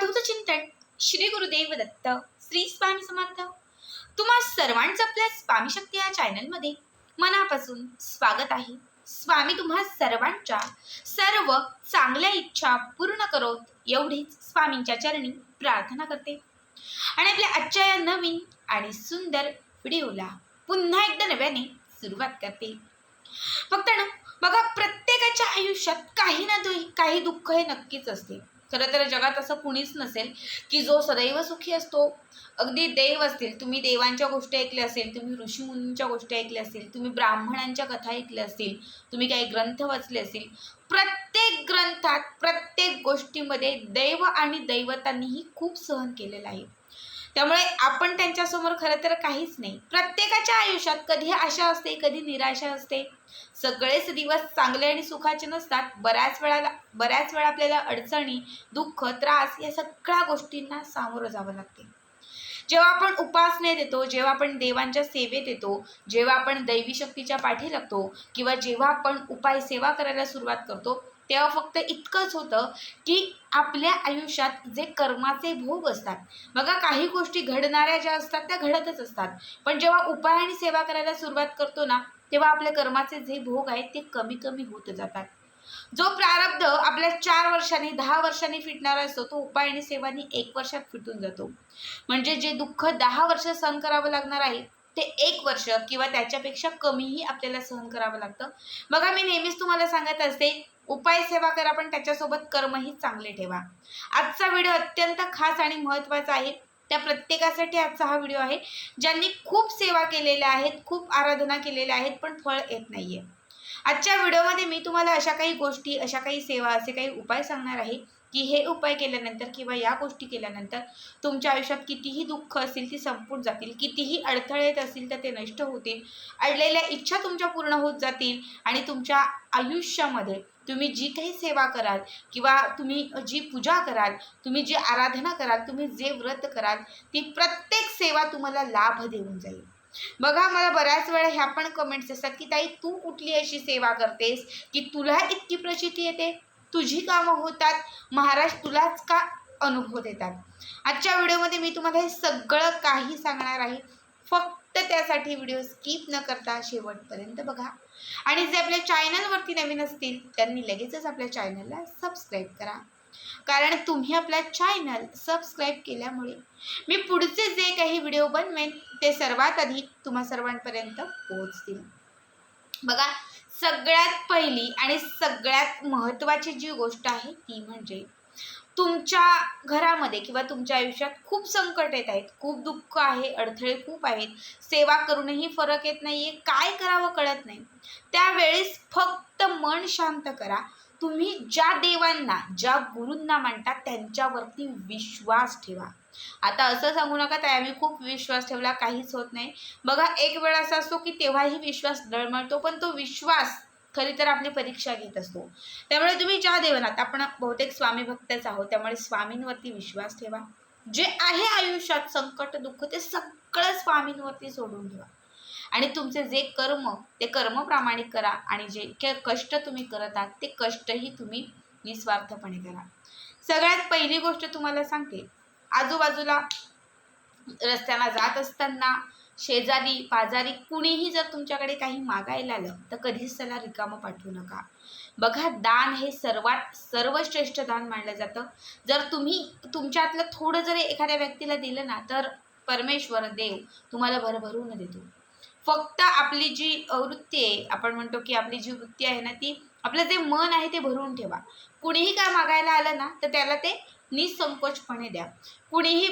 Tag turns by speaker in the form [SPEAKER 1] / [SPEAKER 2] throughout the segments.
[SPEAKER 1] अवधूत चिंतन श्री गुरुदेव दत्त श्री स्वामी समर्थ. तुम्हा सर्वांचं आपल्या स्वामी शक्ती या चॅनलमध्ये मनापासून स्वागत आहे. स्वामी तुम्हा सर्वांच्या सर्व चांगल्या इच्छा पूर्ण करोत एवढीच स्वामींच्या चरणी प्रार्थना करते. आणि आपल्या आजच्या या नवीन आणि सुंदर व्हिडिओला पुन्हा एकदा नव्याने सुरुवात करते. फक्त ना बघा प्रत्येकाच्या आयुष्यात काही ना काही दुःख हे नक्कीच असते. खरं तर जगात असं कुणीच नसेल की जो सदैव सुखी असतो. अगदी देव असतील तुम्ही देवांच्या गोष्टी ऐकल्या असेल तुम्ही ऋषीमुनींच्या गोष्टी ऐकल्या असतील तुम्ही ब्राह्मणांच्या कथा ऐकल्या असतील तुम्ही काही ग्रंथ वाचले असतील प्रत्येक ग्रंथात प्रत्येक गोष्टीमध्ये दैव आणि दैवतांनीही खूप सहन केलेलं आहे. त्यामुळे आपण त्यांच्यासमोर खरं तर काहीच नाही. प्रत्येकाच्या आयुष्यात कधी आशा असते कधी निराशा असते. सगळेच दिवस चांगले आणि सुखाचे नसतात. बऱ्याच वेळाला बऱ्याच वेळा आपल्याला अडचणी दुःख त्रास या सगळ्या गोष्टींना सामोरं जावं लागते. जेव्हा आपण उपासनेत येतो जेव्हा आपण देवांच्या सेवेत येतो जेव्हा आपण दैवी शक्तीच्या पाठी लागतो किंवा जेव्हा आपण उपाय सेवा करायला सुरुवात करतो तेव्हा फक्त इतकंच होतं की आपल्या आयुष्यात जे कर्माचे भोग असतात बघा काही गोष्टी घडणाऱ्या ज्या असतात त्या घडतच असतात. पण जेव्हा उपाय आणि सेवा करायला सुरुवात करतो ना तेव्हा आपल्या कर्माचे जे भोग आहेत ते कमी कमी होत जातात. जो प्रारब्ध आपल्या चार वर्षांनी दहा वर्षांनी फिटणारा असतो तो उपाय आणि सेवानी एक वर्षात फिटून जातो. म्हणजे जे दुःख दहा वर्ष सहन करावं लागणार आहे ते एक वर्ष किंवा त्याच्यापेक्षा कमीही आपल्याला सहन करावं लागतं. बघा मी नेहमीच तुम्हाला सांगत असते उपाय सेवा करा पण त्याच्यासोबत कर्मही चांगले ठेवा. आजचा व्हिडिओ अत्यंत खास आणि महत्त्वाचा आहे. त्या प्रत्येकासाठी आजचा हा व्हिडिओ आहे. ज्यांनी खूप सेवा केलेल्या आहेत खूप आराधना केलेल्या आहेत पण फळ येत नाहीये. आजच्या व्हिडिओमध्ये मी तुम्हाला अशा काही गोष्टी अशा काही सेवा असे काही उपाय सांगणार आहे. की हे उपाय केल्यानंतर किंवा या गोष्टी केल्यानंतर तुमच्या आयुष्यात कितीही दुःख असतील ती संपून जातील. कितीही अडथळे येत असतील तर ते नष्ट होतील. अडलेल्या इच्छा तुमच्या पूर्ण होत जातील आणि तुमच्या आयुष्यामध्ये तुम्ही जी काही सेवा कराल किंवा तुम्ही जी पूजा कराल तुम्ही जी आराधना कराल तुम्ही जे व्रत कराल ती प्रत्येक सेवा तुम्हाला लाभ देऊन जाईल. बघा मला बऱ्याच वेळा ह्या पण कमेंट्स असतात की ताई तू कुठली अशी सेवा करतेस? की तुला इतकी प्रचिती येते? तुझी कामं होतात. महाराज तुलाच का अनुभव देतात? आजच्या व्हिडिओमध्ये मी तुम्हाला हे सगळं काही सांगणार आहे. फक्त त्यासाठी व्हिडिओ स्किप न करता शेवटपर्यंत बघा. आणि जे आपल्या चॅनलवरती नवीन असतील त्यांनी लगेचच आपल्या चॅनलला सबस्क्राईब करा. कारण तुम्ही आपला चॅनल सबस्क्राईब केल्यामुळे मी पुढचे जे काही व्हिडिओ बनवेन ते सर्वात आधी तुम्हा सर्वांपर्यंत पोहोचतील. बघा सगळ्यात पहिली आणि सगळ्यात महत्त्वाची जी गोष्ट आहे ती म्हणजे तुमच्या घरामध्ये किंवा तुमच्या आयुष्यात खूप संकट येत आहेत खूप दुःख आहे अडथळे खूप आहेत सेवा करूनही फरक येत नाहीये काय करावं कळत नाही. त्यावेळेस फक्त मन शांत करा तुम्ही ज्या देवांना ज्या गुरूंना मानता त्यांच्यावरती विश्वास ठेवा. आता असं सांगू नका त्या आम्ही खूप विश्वास ठेवला काहीच होत नाही. बघा एक वेळ असा असतो की तेव्हाही विश्वास डळमळतो पण तो विश्वास खरी तर आपली परीक्षा घेत असतो. त्यामुळे तुम्ही ज्या देवानात आपण बहुतेक स्वामी भक्तच आहोत त्यामुळे स्वामींवरती विश्वास ठेवा. जे आहे आयुष्यात संकट दुःख ते सगळं स्वामींवरती सोडून ठेवा. आणि तुमचे जे कर्म ते कर्म प्रामाणिक करा आणि जे कष्ट तुम्ही करत आहात ते कष्टही तुम्ही निस्वार्थपणे करा. सगळ्यात पहिली गोष्ट तुम्हाला सांगते. आजूबाजूला रस्त्याला जात असताना शेजारी पाजारी कुणीही जर तुमच्याकडे काही मागायला आलं तर कधीच त्याला रिकामं पाठवू नका. बघा दान हे सर्वात सर्वश्रेष्ठ दान मानलं जातं. जर तुम्ही तुमच्यातलं थोडं जरी एखाद्या व्यक्तीला दिलं ना तर परमेश्वर देव तुम्हाला भरभरून देतो. फक्त आपली जी वृत्ती आहे आपण म्हणतो की आपली जी वृत्ती आहे ना ती आपलं जे मन आहे ते भरून ठेवा. कुणीही काय मागायला आलं ना तर त्याला ते निसंकोचपणे द्या. कुणीही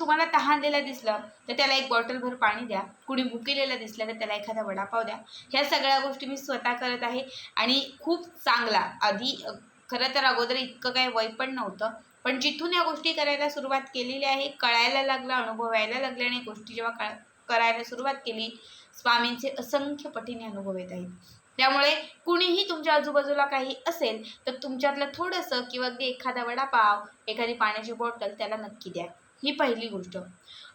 [SPEAKER 1] तुम्हाला तहानलेलं दिसलं तर त्याला एक बॉटलभर पाणी द्या. कुणी भुकेलेला दिसलं तर त्याला एखादा वडापाव द्या. ह्या सगळ्या गोष्टी मी स्वतः करत आहे आणि खूप चांगला. आधी खरं तर अगोदर इतकं काही वय पण नव्हतं पण जिथून या गोष्टी करायला सुरुवात केलेली आहे कळायला लागलं अनुभवायला लागलं आणि गोष्टी जेव्हा कळ करायला सुरुवात केली स्वामींचे असंख्य पटीने अनुभव येत आहेत. त्यामुळे कुणीही तुमच्या आजूबाजूला काही असेल तर तुमच्यातलं थोडंसं किंवा अगदी एखादा वडापाव एखादी पाण्याची बॉटल त्याला नक्की द्या. ही पहिली गोष्ट.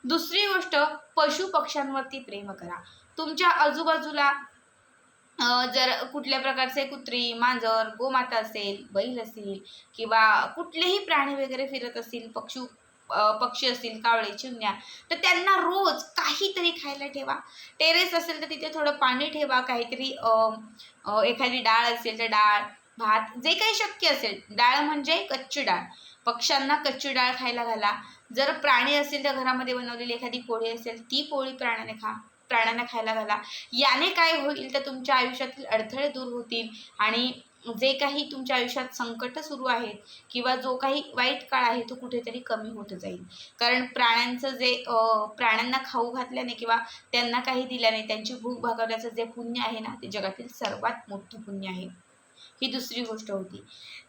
[SPEAKER 1] दुसरी गोष्ट पशु पक्ष्यांवरती प्रेम करा. तुमच्या आजूबाजूला जर कुठल्या प्रकारचे कुत्री मांजर गोमाता असेल बैल असेल किंवा कुठलेही प्राणी वगैरे फिरत असतील पक्षी पक्षी असतील कावळे चिमण्या तर त्यांना रोज काहीतरी खायला ठेवा. टेरेस असेल तर तिथे थोडं पाणी ठेवा काहीतरी एखादी डाळ असेल तर डाळ भात जे काही शक्य असेल. डाळ म्हणजे कच्ची डाळ. पक्ष्यांना कच्ची डाळ खायला घाला. जर प्राणी असेल तर घरामध्ये बनवलेली एखादी पोळी असेल ती पोळी प्राण्याने खा प्राण्यांना खायला घाला. याने काय होईल तर तुमच्या आयुष्यातील अडथळे दूर होतील आणि जे काही तुमच्या आयुष्यात संकट सुरू आहेत किंवा जो काही वाईट काळ आहे तो कुठेतरी कमी होत जाईल. कारण प्राण्यांचं जे प्राण्यांना खाऊ घातल्याने किंवा त्यांना काही दिल्याने त्यांची भूक भागवल्याचं जे पुण्य आहे ना ते जगातील सर्वात मोठं पुण्य आहे. ही दुसरी गोष्ट होती.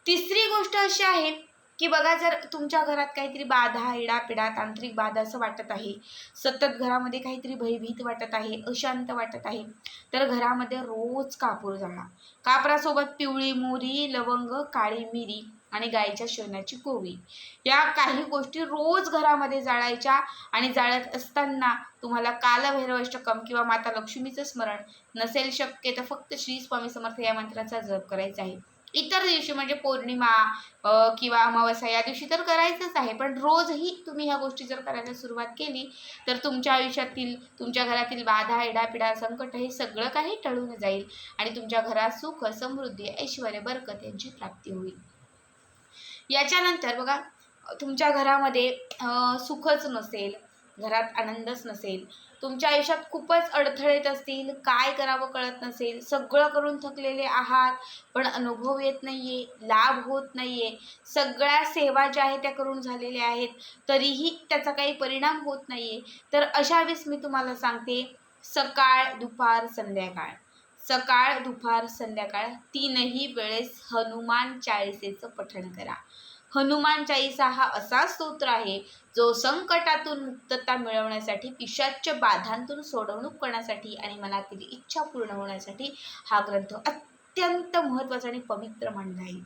[SPEAKER 1] तिसरी गोष्ट अशी आहे की बघा जर तुमच्या घरात काहीतरी बाधा इडापिडा तांत्रिक बाधा असं वाटत आहे सतत घरामध्ये काहीतरी भयभीत वाटत आहे अशांत वाटत आहे तर घरामध्ये रोज कापूर जाळा कापरासोबत पिवळी मोरी लवंग काळी मिरी आणि गायीच्या शेणाची कोवी या काही गोष्टी रोज घरामध्ये जाळायच्या आणि जाळत असताना तुम्हाला कालभैरवाष्टकम किंवा माता लक्ष्मीचं स्मरण नसेल शक्य तर फक्त श्री स्वामी समर्थ या मंत्राचा जप करायचा आहे. इतर दिवशी म्हणजे पौर्णिमा किंवा अमावस्या या दिवशी तर करायचंच आहे. पण रोजही तुम्ही ह्या गोष्टी जर करायला सुरुवात केली तर तुमच्या आयुष्यातील तुमच्या घरातील बाधा एडापिडा संकट हे सगळं काही टळून जाईल आणि तुमच्या घरात सुख समृद्धी ऐश्वर बरकत यांची प्राप्ती होईल. याच्यानंतर बघा तुमच्या घरामध्ये सुखच नसेल घरात आनंदच नसेल तुमच्या आयुष्यात खूपच अडथळे येत असतील काय करावं कळत नसेल सगळं करून थकलेले आहात पण अनुभव येत नाही आहे लाभ होत नाही आहे सगळ्या सेवा ज्या आहेत त्या करून झालेल्या आहेत तरीही त्याचा काही परिणाम होत नाही आहे तर अशा वेळेस मी तुम्हाला सांगते सकाळ दुपार संध्याकाळ. सकाळ दुपार संध्याकाळ तीनही वेळेस हनुमान चाळीसेचं पठण करा. हनुमान चाळीसा हा असा स्तोत्र आहे जो संकटातून मुक्तता मिळवण्यासाठी पिशाच्य बाधांतून सोडवणूक करण्यासाठी आणि मनातील इच्छा पूर्ण होण्यासाठी हा ग्रंथ अत्यंत महत्त्वाचा आणि पवित्र मानला आहे.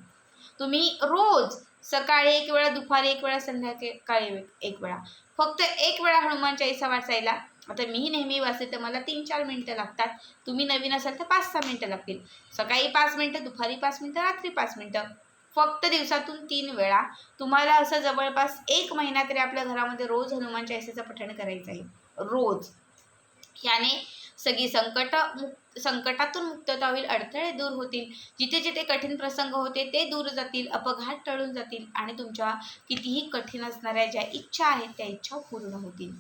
[SPEAKER 1] तुम्ही रोज सकाळी एक वेळा दुपारी एक वेळा संध्याकाळी एक वेळा फक्त एक वेळा हनुमान चाळीसा वाचायला. आता मी नेहमी वाचते तर मला तीन चार मिनटं लागतात. तुम्ही नवीन असाल तर पाच सहा मिनटं लागतील. सकाळी पाच मिनटं दुपारी पाच मिनटं रात्री पाच मिनटं. फक्त दिवसातून तीन वेळा तुम्हाला असं जवळपास एक महिना तरी आपल्या घरामध्ये रोज हनुमान चाळीसाचं पठण करायचं आहे. रोज. याने सगळी संकट मुक्त संकटातून मुक्तता होईल अडथळे दूर होतील. जिथे जिथे कठीण प्रसंग होते ते दूर जातील अपघात टळून जातील आणि तुमच्या कितीही कठीण असणाऱ्या ज्या इच्छा आहेत त्या इच्छा पूर्ण होतील.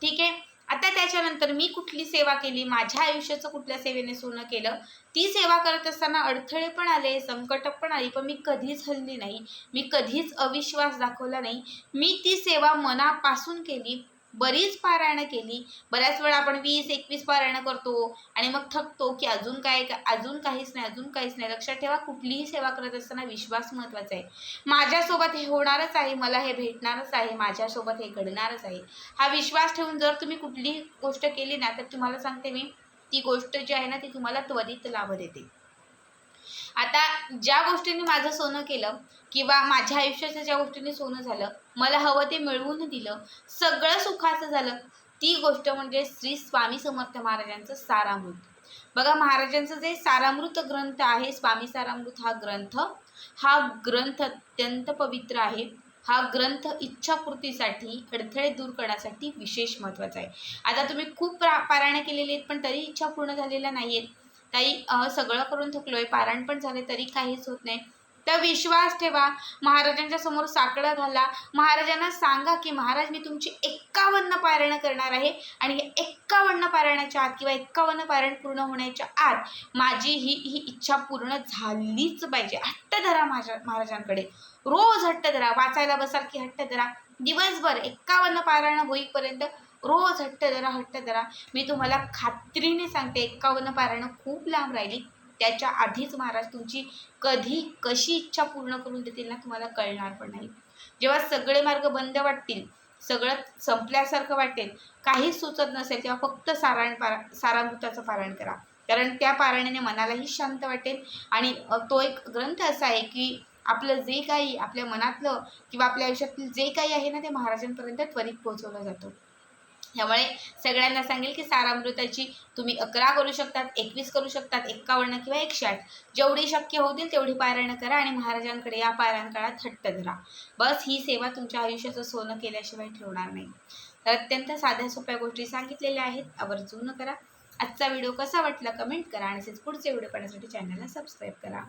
[SPEAKER 1] ठीक आहे? आता त्याच्यानंतर मी कुठली सेवा केली माझ्या आयुष्याचं कुठल्या सेवेने सोनं केलं ती सेवा करत असताना अडथळे पण आले संकट पण आली पण मी कधीच हलली नाही मी कधीच अविश्वास दाखवला नाही. मी ती सेवा मनापासून केली बरीच पारायणं केली. बऱ्याच वेळा आपण वीस एकवीस पारायणं करतो आणि मग थकतो की अजून काय अजून काहीच नाही अजून काहीच नाही. लक्षात ठेवा कुठलीही सेवा करत असताना विश्वास महत्त्वाचा आहे. माझ्यासोबत हे होणारच आहे मला हे भेटणारच आहे माझ्यासोबत हे घडणारच आहे. हा विश्वास ठेवून जर तुम्ही कुठलीही गोष्ट केली ना तर तुम्हाला सांगते मी ती गोष्ट जी आहे ना ती तुम्हाला त्वरित लाभ देते. आता ज्या गोष्टींनी माझं सोनं केलं किंवा माझ्या आयुष्याचं ज्या गोष्टींनी सोनं झालं मला हवं ते मिळवून दिलं सगळं सुखाचं झालं ती गोष्ट म्हणजे श्री स्वामी समर्थ महाराजांचं सारामृत. बघा महाराजांचं जे सारामृत ग्रंथ आहे स्वामी सारामृत हा ग्रंथ हा ग्रंथ अत्यंत पवित्र आहे. हा ग्रंथ इच्छापूर्तीसाठी अडथळे दूर करण्यासाठी विशेष महत्त्वाचा आहे. आता तुम्ही खूप प्रा पारायणं केलेली आहेत पण तरी इच्छा पूर्ण झालेल्या नाही आहेत ताई सगळं करून थकलोय पारायण पण झाले तरी काहीच होत नाही. तर विश्वास ठेवा महाराजांच्या समोर साकडं घाला. महाराजांना सांगा की महाराज मी तुमची एक्कावन्न पारायणं करणार आहे आणि हे एक्कावन्न पारायणाच्या आत किंवा एक्कावन्न पारायण पूर्ण होण्याच्या आत माझी ही ही इच्छा पूर्ण झालीच पाहिजे. हट्ट धरा माझ्या महाराजांकडे. रोज हट्ट धरा वाचायला बसाल की हट्ट धरा दिवसभर एक्कावन्न पारायण होईपर्यंत रोज हट्ट धरा हट्ट धरा. मी तुम्हाला खात्रीने सांगते एक्कावन्न पारायणं खूप लांब राहिली. त्याच्या आधीच महाराज तुमची कधी कशी इच्छा पूर्ण करून देतील ना तुम्हाला कळणार पण नाही. जेव्हा सगळे मार्ग बंद वाटतील सगळं संपल्यासारखं वाटेल काहीच सुचत नसेल तेव्हा फक्त सारायण पारा सारामृताचं पारायण करा. कारण त्या पारायणाने मनालाही शांत वाटेल. आणि तो एक ग्रंथ असा आहे की आपलं जे काही आपल्या मनातलं किंवा आपल्या आयुष्यातील जे काही आहे ना ते महाराजांपर्यंत त्वरित पोहोचवलं जातं. त्यामुळे सगळ्यांना सांगेल की सारामृताची तुम्ही अकरा करू शकतात एकवीस करू शकतात एक्कावन्न किंवा एकशे आठ. जेवढी शक्य होतील तेवढी पारायणं करा आणि महाराजांकडे या पारायण काळात हट्ट धरा. बस ही सेवा तुमच्या आयुष्याचं सोनं केल्याशिवाय ठेवणार नाही. तर अत्यंत साध्या सोप्या गोष्टी सांगितलेल्या आहेत. आवर्जून करा. आजचा व्हिडिओ कसा वाटला कमेंट करा आणि तसेच पुढचे व्हिडिओ पाहण्यासाठी चॅनलला सबस्क्राईब करा.